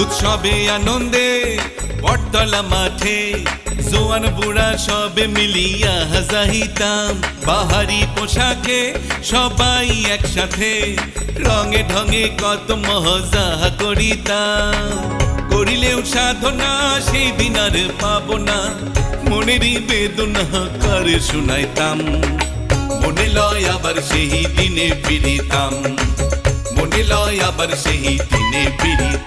উৎসবে আনন্দে, বটতলা মাঠে, জোয়ান বুড়া সবে মিলিয়া হাজাহিতাম। বাহারি পোশাকে সবাই একসাথে, রঙে ঢঙে কত মজা করিতাম। করিলেও সাধনা সেই দিন আর পাবো না মনেরই বেদনা করে শুনাইতাম। মনে লয় আবার সেই দিনে ফিরিতাম, মনে লয় আবার সেই দিনে ফিরিতাম।